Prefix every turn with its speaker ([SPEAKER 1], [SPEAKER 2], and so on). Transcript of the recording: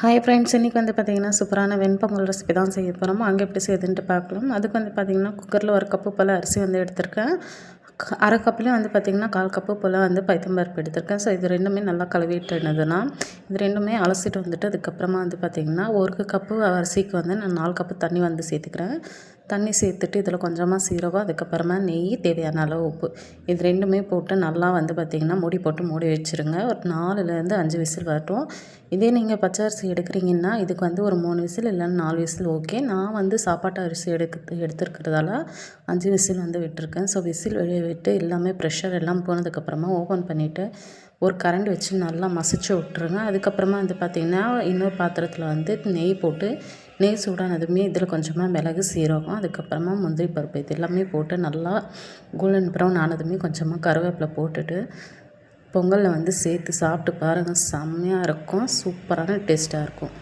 [SPEAKER 1] Hi friends இன்றைக்கி வந்து பார்த்திங்கன்னா சூப்பரான வெண்பொங்கல் ரெசிபி தான் செய்ய போகிறோம் அங்கே எப்படி செய்யுதுன்ட்டு பார்க்கலாம் அதுக்கு வந்து பார்த்திங்கன்னா குக்கரில் ஒரு கப்பு போல் அரிசி வந்து எடுத்திருக்கேன். அரை கப்புலேயும் வந்து பார்த்திங்கன்னா கால் கப்பு போல் வந்து பைத்தம்பருப்பு எடுத்திருக்கேன். ஸோ இது ரெண்டுமே நல்லா கழுவிட்டுனதுன்னா இது ரெண்டுமே அலசிட்டு வந்துட்டு அதுக்கப்புறமா வந்து பார்த்திங்கன்னா ஒரு கப்பு அரிசிக்கு வந்து நான் நாலு கப்பு தண்ணி வந்து சேர்த்துக்கிறேன். தண்ணி சேர்த்துட்டு இதில் கொஞ்சமாக சீரகம் அதுக்கப்புறமா நெய் தேவையான அளவு உப்பு. இது ரெண்டுமே போட்டு நல்லா வந்து பார்த்திங்கன்னா மூடி போட்டு மூடி வச்சுருங்க. ஒரு நாலுலேருந்து அஞ்சு விசில் வரட்டும். இதே நீங்கள் பச்சை அரிசி எடுக்கிறீங்கன்னா இதுக்கு வந்து ஒரு மூணு விசில் இல்லைன்னா நாலு விசில் ஓகே. நான் வந்து சாப்பாட்டு அரிசி எடுக்க எடுத்துருக்கிறதால அஞ்சு விசில் வந்து விட்டுருக்கேன். ஸோ விசில் வெளியே விட்டு எல்லாமே ப்ரெஷர் எல்லாம் போனதுக்கப்புறமா ஓப்பன் பண்ணிவிட்டு ஒரு கரண்ட் வச்சு நல்லா மசிச்சு விட்ருங்க அதுக்கப்புறமா வந்து பார்த்திங்கன்னா இன்னொரு பாத்திரத்தில் வந்து நெய் போட்டு நெய் சூடானதுமே இதில் கொஞ்சமாக மிளகு சீரகம் அதுக்கப்புறமா முந்திரி பருப்பு இது எல்லாமே போட்டு நல்லா கோல்டன் ப்ரௌன் ஆனதுமே கொஞ்சமாக கருவேப்பிலை போட்டுட்டு பொங்கலில் வந்து சேர்த்து சாப்பிட்டு பாருங்கள் செம்மையாக இருக்கும். சூப்பரான டேஸ்ட்டாக இருக்கும்.